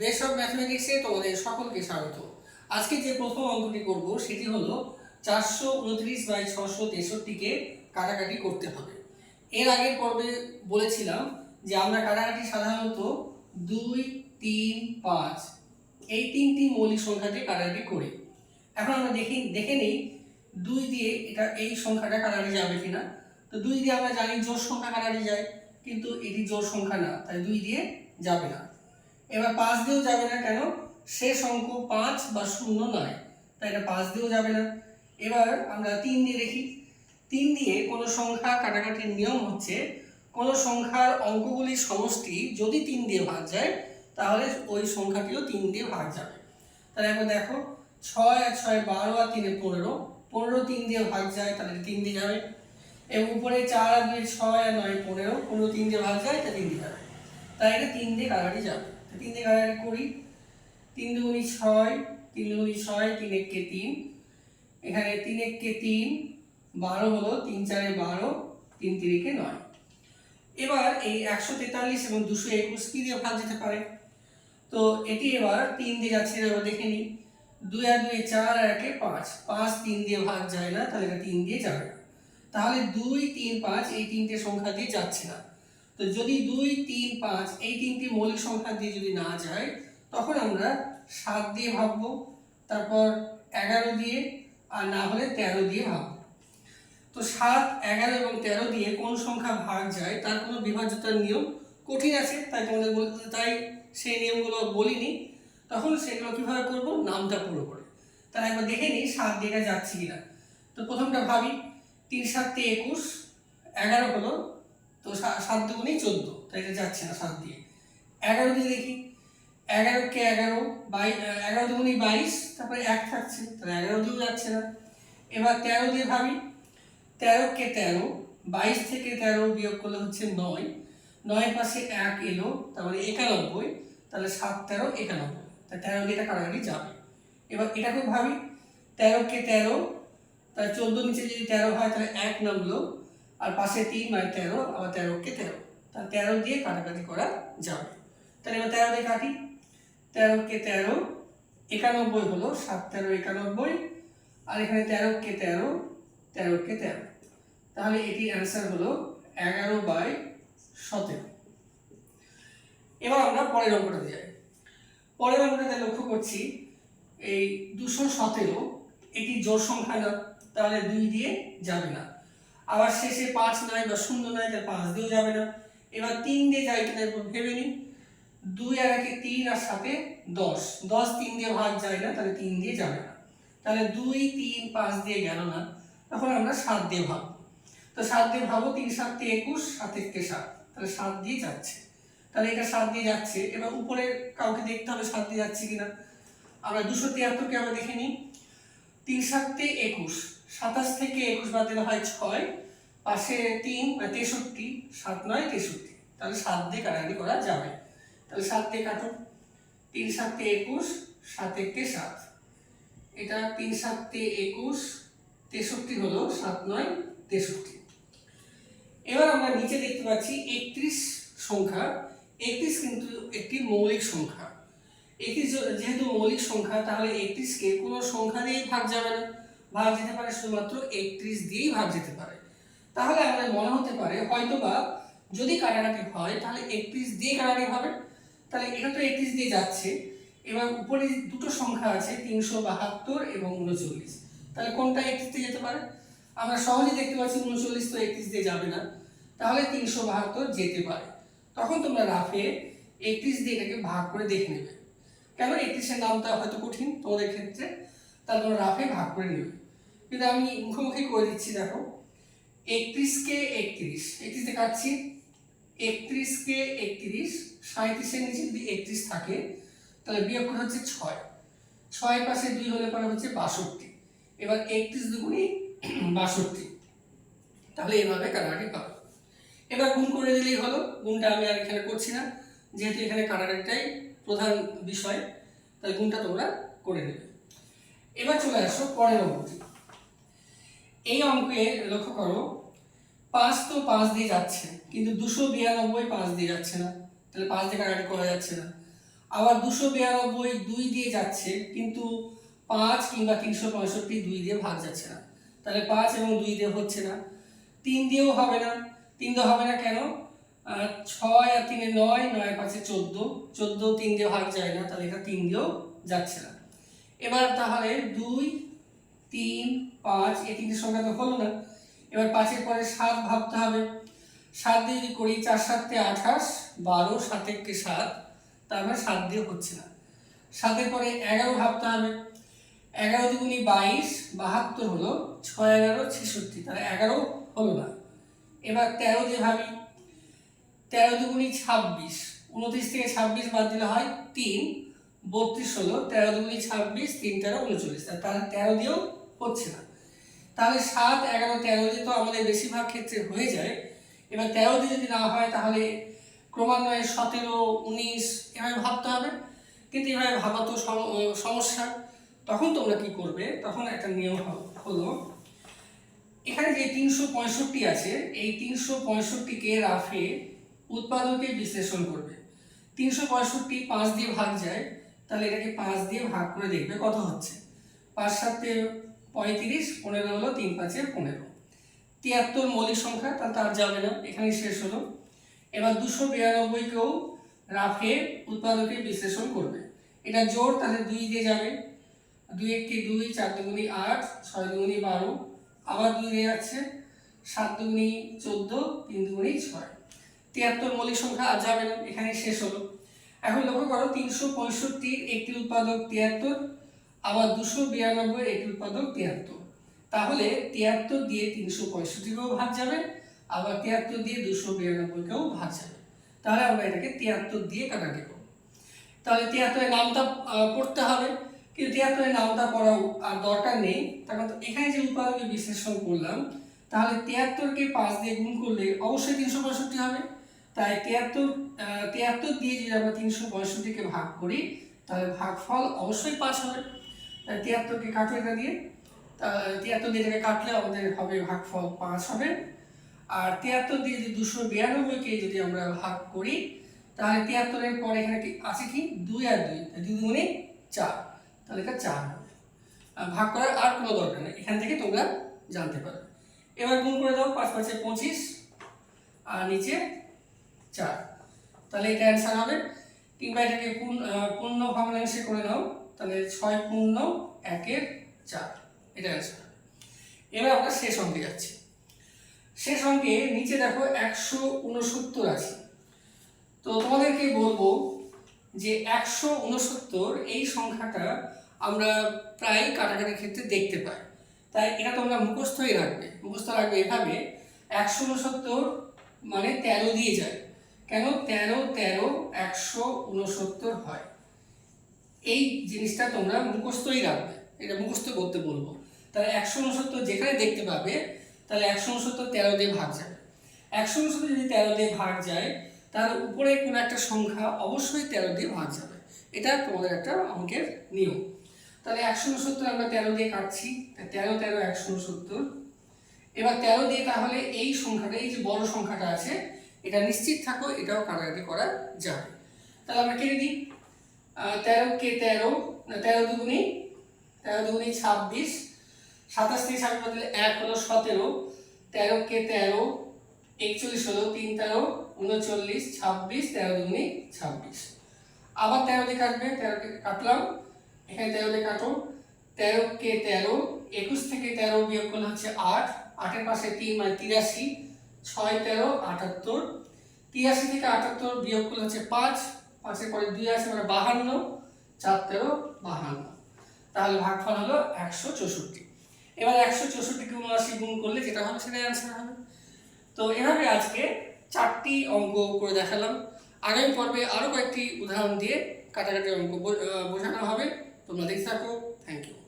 Best of ম্যাথমেটিক্সে তোমাদের সকলকে স্বাগত। আজকে যে প্রথম অঙ্কটি করব, সেটি হলো চারশো উনত্রিশ বাই ছশো তেষট্টিকে কাটাকাটি করতে হবে। এর আগের পর্বে বলেছিলাম যে আমরা কাটাকাটি সাধারণত দুই, তিন, পাঁচ এই তিনটি মৌলিক সংখ্যাতে কাটাকাটি করি। এখন আমরা দেখি, দেখে নিই দুই দিয়ে এটা, এই সংখ্যাটা কাটাকাটি যাবে কিনা। তো দুই দিয়ে আমরা জানি জোর সংখ্যা কাটাকাটি যায়, কিন্তু এটি জোর সংখ্যা না, তাই দুই দিয়ে যাবে না। এবার পাঁচ দিয়েও যাবে না কেন? শেষ অঙ্ক পাঁচ বা শূন্য নয়। তাই এটা পাঁচ দিয়েও যাবে না। এবার আমরা তিন দিয়ে দেখি। তিন দিয়ে কোনো সংখ্যা কাটাকাটির নিয়ম হচ্ছে, কোনো সংখ্যার অঙ্কগুলির সমষ্টি যদি তিন দিয়ে ভাগ যায়, তাহলে ওই সংখ্যাটিও তিন দিয়ে ভাগ যাবে। তাহলে এখন দেখো, ছয় আর ছয় বারো আর তিনে পনেরো। পনেরো তিন দিয়ে ভাগ যায়, তাহলে তিন দিয়ে যাবে। এবং উপরে চার আর দুই ছয় আর নয় পনেরো। পনেরো তিন দিয়ে ভাগ যায় তা তিন দিয়ে যাবে। তাই এটা তিন দিয়ে কাটাকাটি যাবে। তিন দিয়ে কাটাকাটি করি। তিন দুগুণি ছয়, তিন দুগুণি ছয়, তিন এককে তিন। এখানে তিন এককে তিন, বারো হলো তিন চারে বারো, তিন তিরিকে নয়। এবার এই একশো তেতাল্লিশ এবং দুশো একুশ কি দিয়ে ভাগ যেতে পারে? তো এটি এবার তিন দিয়ে যাচ্ছে, এবার দেখে নিই। দুই আর দুই চার আর একে পাঁচ। পাঁচ তিন দিয়ে ভাগ যায় না, তাহলে এটা তিন দিয়ে যাবে তাহলে দুই, তিন, পাঁচ এই তিনটে সংখ্যা দিয়ে যাচ্ছে না। তো যদি দুই, তিন, পাঁচ, এই তিনটি মৌলিক সংখ্যা দিয়ে যদি না যায়, তখন আমরা সাত দিয়ে ভাববো তারপর এগারো দিয়ে, আর না হলে তেরো দিয়ে ভাববো তো সাত, এগারো এবং তেরো দিয়ে কোন সংখ্যা ভাগ যায়, তার কোনো বিভাজ্যতার নিয়ম কঠিন আছে, তাই তোমাদের তাই সেই নিয়মগুলো বলিনি। তখন সেগুলো কীভাবে করব? নামটা পুরো করে। তাহলে একবার দেখে নিই সাত দিয়ে যাচ্ছি কিনা। তো প্রথমটা ভাবি, তিন সাতে একুশ, এগারো হলো তো সাত দুগুণেই চোদ্দ। তাই এটা যাচ্ছে না সাত দিয়ে। এগারো দিয়ে দেখি। এগারোকে এগারো? বাই এগারো দুগুণই বাইশ, তারপরে এক থাকছে। তাহলে এগারো দিয়েও যাচ্ছে না। এবার তেরো দিয়ে ভাবি। তেরোকে তেরো? বাইশ থেকে তেরো বিয়োগ করলে হচ্ছে নয়। নয় পাশে এক এলো, তারপরে একানব্বই। তাহলে সাত তেরো, একানব্বই। তা তেরো দিয়ে এটা কাটাকাটি যাবে। এবার এটাকে ভাবি। তেরোকে তেরো? তাহলে চোদ্দ নিচে যদি তেরো হয়, তাহলে এক নামলো। আর পাশে তিন মানে তেরো, আবার তেরোকে তেরো। তাহলে তেরো দিয়ে কাটাকাটি করা যাবে। তাহলে এবার তেরো দিয়ে কাটি। তেরোকে তেরো, একানব্বই হলো সাত, তেরো, একানব্বই। আর এখানে তেরোকে তেরো তেরোকে তেরো। তাহলে এটির অ্যান্সার হলো এগারো বাই সতেরো। এবার আমরা পরের অঙ্কটাতে যাই। পরের অঙ্কটাতে লক্ষ্য করছি, এই দুশো সতেরো, এটি জোর সংখ্যা তাহলে দুই দিয়ে যাবে না। আবার শেষে পাঁচ নয় বা শূন্য নয়, তাহলে পাঁচ দিয়েও যাবে না। এবার তিন দিয়ে যায় কিনা একবার ভেবে নিন। দুই আর একে তিন আর সাথে দশ। দশ তিন দিয়ে ভাগ যায় না, তাহলে তিন দিয়ে যাবে না। তাহলে দুই, তিন, পাঁচ দিয়ে গেল না। তখন আমরা সাত দিয়ে ভাববো তো সাত দিয়ে ভাবো তিন সাতটি একুশ, সাত এককে সাত। তাহলে সাত দিয়ে যাচ্ছে। তাহলে এটা সাত দিয়ে যাচ্ছে। এবার উপরে কাউকে দেখতে হবে সাত দিয়ে যাচ্ছে কিনা। আমরা দুশো তিয়াত্তরকে আমরা দেখে নিই। তিন সাতটি একুশ, সাতাশ থেকে একুশ বাদ দিলে হয় ছয়, পাশে তিন তেষট্টি, সাত নয়, তেষট্টি। তাহলে সাত দিয়ে কাটাকাটি করা যাবে। তাহলে সাত দিয়ে কাটো তিন সাতটি একুশ, সাত এককে সাত। এটা তিন সাতটি একুশ, তেষট্টি হলো সাত নয়, তেষট্টি। এবার আমরা নিচে দেখতে পাচ্ছি একত্রিশ সংখ্যা। একত্রিশ কিন্তু একটি মৌলিক সংখ্যা। একত্রিশ যেহেতু মৌলিক সংখ্যা, তাহলে একত্রিশকে কোনো সংখ্যা দিয়েই ভাগ যাবে না। ভাগ যেতে পারে শুধুমাত্র একত্রিশ দিয়েই ভাগ যেতে পারে। তাহলে আমাদের মনে হতে পারে, হয়তোবা যদি কাটাকাটি হয়, তাহলে একত্রিশ দিয়ে কাটাকাটি হবে। তাহলে এটা তো একত্রিশ দিয়ে যাচ্ছে। এবার উপরে দুটো সংখ্যা আছে, তিনশো বাহাত্তর এবং উনচল্লিশ। তাহলে কোনটা একত্রিশ দিয়ে যেতে পারে? আমরা সহজেই দেখতে পাচ্ছি উনচল্লিশ তো একত্রিশ দিয়ে যাবে না। তাহলে তিনশো বাহাত্তর যেতে পারে। তখন তোমরা রাফে একত্রিশ দিয়ে এটাকে ভাগ করে দেখে নেবে। কেন একত্রিশের নামটা হয়তো কঠিন তোমাদের ক্ষেত্রে? তাহলে তোমরা রাফে ভাগ করে নেবে কিন্তু আমি মুখোমুখি করে দিচ্ছি, দেখো। একত্রিশকে একত্রিশ? একত্রিশে কাটছি একত্রিশকে একত্রিশ? সাঁত্রিশের নিচে যদি একত্রিশ থাকে, তাহলে বিয়োগ করে হচ্ছে ছয়। ছয় পাশে দুই হলে পরে হচ্ছে বাষট্টি। এবার একত্রিশ দুগুণি বাষট্টি। তাহলে এভাবে কাটাকাটি পাবো এবার গুণ করে দিলেই হলো। গুণটা আমি আর এখানে করছি না। যেহেতু এখানে কাটাকাটিটাই প্রধান বিষয় তাই গুণটা তোমরা করে নেবে। এবার চলে আসো পরের অঙ্কটি এই অঙ্কে লক্ষ্য করো, পাঁচ তো পাঁচ দিয়ে যাচ্ছে, কিন্তু দুশো বিরানব্বই পাঁচ দিয়ে যাচ্ছে না। তাহলে পাঁচ দিয়ে কাটাকাটি করা যাচ্ছে না। আবার দুশো বিরানব্বই দুই দিয়ে যাচ্ছে, কিন্তু পাঁচ কিংবা তিনশো পঁয়ষট্টি দুই দিয়ে ভাগ যাচ্ছে না। তাহলে পাঁচ এবং দুই দিয়ে হচ্ছে না। তিন দিয়েও হবে না। তিন দিয়ে হবে না কেন? ছয় আর তিনে নয় নয় পাঁচে চোদ্দ। চোদ্দ তিন দিয়ে ভাগ যায় না, তাহলে এটা তিন দিয়েও যাচ্ছে না। এবার তাহলে দুই, তিন, পাঁচ, এই তিনটে সংখ্যা তো হলো না। এবার পাঁচের পরে সাত ভাবতে হবে। সাত দিয়ে যদি করি, চার সাতে আঠাশ, বারো সাতেরকে সাত, তার মানে সাত দিয়ে হচ্ছে না। সাতের পরে এগারো ভাবতে হবে। এগারো দুগুনি বাইশ, বাহাত্তর হলো ছয় এগারো ছেষট্টি, তাহলে এগারো হলো না। এবার তেরো দিয়ে ভাবি তেরো দুগুনি ছাব্বিশ। উনত্রিশ থেকে ছাব্বিশ বাদ দিলে হয় তিন। বত্রিশ হলো তেরো দুগুনি ছাব্বিশ, তিন তেরো উনচল্লিশ। তাহলে তেরো দিয়েও হচ্ছে না। তাহলে সাত, এগারো, তেরো দিয়ে তো আমাদের বেশিরভাগ ক্ষেত্রে হয়ে যায়। এবার তেরো দিয়ে যদি না হয় তাহলে ক্রমান্বয়ে সতেরো, উনিশ, এভাবে ভাবতে হবে। কিন্তু এভাবে ভাবা তো সম- সমস্যা। তখন তোমরা কি করবে? তখন একটা নিয়ম হলো, এখানে যে তিনশো পঁয়ষট্টি আছে, এই তিনশো পঁয়ষট্টিকে রাফে উৎপাদকে বিশ্লেষণ করবে। তিনশো পঁয়ষট্টি পাঁচ দিয়ে ভাগ যায়, তাহলে এটাকে পাঁচ দিয়ে ভাগ করে দেখবে কত হচ্ছে? পাঁচ সাতে পঁয়ত্রিশ, পনেরো হলো তিন পাঁচে পনেরো। তিয়াত্তর মৌলিক সংখ্যা তা তার যাবে না, এখানেই শেষ হলো। এবার দুশো বিরানব্বইকেও রাফে উৎপাদকে বিশ্লেষণ করবে। এটা জোর তাহলে দুই দিয়ে যাবে। দুই একটি দুই, চার দুগুনি আট, ছয় দুগুনি বারো, আবার দুই দিয়ে যাচ্ছে, সাত দুগুনি চোদ্দ, তিন দুগুনি ছয়। তিয়াত্তর মৌলিক সংখ্যা আর যাবে না এখানে শেষ হলো। এখন লক্ষ্য করো, তিনশো পঁয়ষট্টির একটি উৎপাদক তিয়াত্তর, আবার দুশো বিরানব্বই একটি উৎপাদক তিয়াত্তর। তাহলে তিয়াত্তর দিয়ে তিনশো পঁয়ষট্টিকেও ভাগ যাবে, আবার তিয়াত্তর দিয়ে দুশো বিরানব্বইকেও ভাগ যাবে। তাহলে আমরা এটাকে তিয়াত্তর দিয়ে কাটাকাটি করব। তাহলে তিয়াত্তরের নামটা পড়তে হবে, কিন্তু তিয়াত্তরের নামটা পড়াও আর দরকার নেই। কারণ এখানে যে উৎপাদকে বিশ্লেষণ করলাম, তাহলে তিয়াত্তরকে পাঁচ দিয়ে গুণ করলে অবশ্যই তিনশো পঁয়ষট্টি হবে। তাই তিয়াত্তর তিয়াত্তর দিয়ে যদি আমরা তিনশো পঁয়ষট্টিকে ভাগ করি, তাহলে ভাগফল অবশ্যই পাঁচ হবে। তাই তিয়াত্তরকে কাটো এটা দিয়ে? তিয়াত্তর দিয়ে এটাকে কাটলে আমাদের হবে ভাগফল পাঁচ হবে। আর তিয়াত্তর দিয়ে যদি দুশো বিরানব্বইকে যদি আমরা ভাগ করি, তাহলে তিয়াত্তরের পর এখানে আছে কি? দুই আর দুই দুই দুগুণে চার, তাহলে এটা চার হবে। ভাগ করার আর কোনো দরকার নেই, এখান থেকে তোমরা জানতে পারবে। এবার গুণ করে দাও, পাঁচ পাঁচে পঁচিশ, আর নিচে চার। তাহলে এটা অ্যান্সার হবে। কিংবা এটাকে পূর্ণ ভগ্নাংশে করে নাও। তাহলে ছয় পূর্ণ একের চার। এটা অ্যান্সার এবার আমরা শেষ অঙ্কে যাচ্ছি। শেষ অঙ্কে নিচে দেখো একশো উনসত্তর আছে। তো তোমাদেরকে বলব যে একশো উনসত্তর এই সংখ্যাটা আমরা প্রায় কাটাকাটির ক্ষেত্রে দেখতে পাই। তাই এটা তোমরা মুখস্থই রাখবে। মুখস্থ রাখবে এভাবে। একশো উনসত্তর মানে তেরো দিয়ে যায়। কেন তেরো তেরো একশো উনসত্তর হয়? এই জিনিসটা তোমরা মুখস্থই রাখবে। এটা মুখস্থ করতে বলব। তাহলে একশো উনসত্তর যেখানে দেখতে পাবে, তাহলে একশো উনসত্তর তেরো দিয়ে ভাগ যাবে। একশো উনসত্তর যদি তেরো দিয়ে ভাগ যায়, তার উপরে কোনো একটা সংখ্যা অবশ্যই তেরো দিয়ে ভাগ যাবে। এটা তোমাদের একটা অঙ্কের নিয়ম। তাহলে একশো উনসত্তর আমরা তেরো দিয়ে কাটছি তেরো তেরো, একশো উনসত্তর এবার তেরো দিয়ে তাহলে এই সংখ্যাটা, এই যে বড় সংখ্যাটা আছে এটা নিশ্চিত থাকো, এটাও কাটাকাটি করা যাবে। তাহলে আমরা কেটে দিই। তেরো কে তেরো তেরো দুগুনি তেরো দুগুনি ছাব্বিশ, সাতাশ থেকে ছাব্বিশ বদলে এক হলো সতেরো, তেরো কে তেরো, একচল্লিশ হলো তিন তেরো, উনচল্লিশ, ছাব্বিশ, তেরো দুগুনি ছাব্বিশ। আবার তেরো দিয়ে কাটবে তেরোকে কাটলাম, এখানে তেরো দিয়ে কাটো। তেরো কে তেরো, একুশ থেকে তেরো বিয়োগ করলে হচ্ছে আট, আটের পাশে তিন মানে তিরাশি ছয় তেরো আটাত্তর, তিরাশি থেকে আটাত্তর বিয়োগ করলে হচ্ছে পাঁচ, পাঁচের পরে দুই আসে মানে বাহান্ন, চার তেরো, বাহান্ন। তাহলে ভাগফল হলো একশো চৌষট্টি। এবার একশো চৌষট্টিকে উনআশি গুণ করলে যেটা হবে সেটাই অ্যান্সার হবে। তো এভাবে আজকে চারটি অঙ্ক করে দেখালাম। আগামী পর্বে আরও কয়েকটি উদাহরণ দিয়ে কাটাকাটি অঙ্ক বোঝানো হবে। তোমরা দেখতে থাকো। Thank you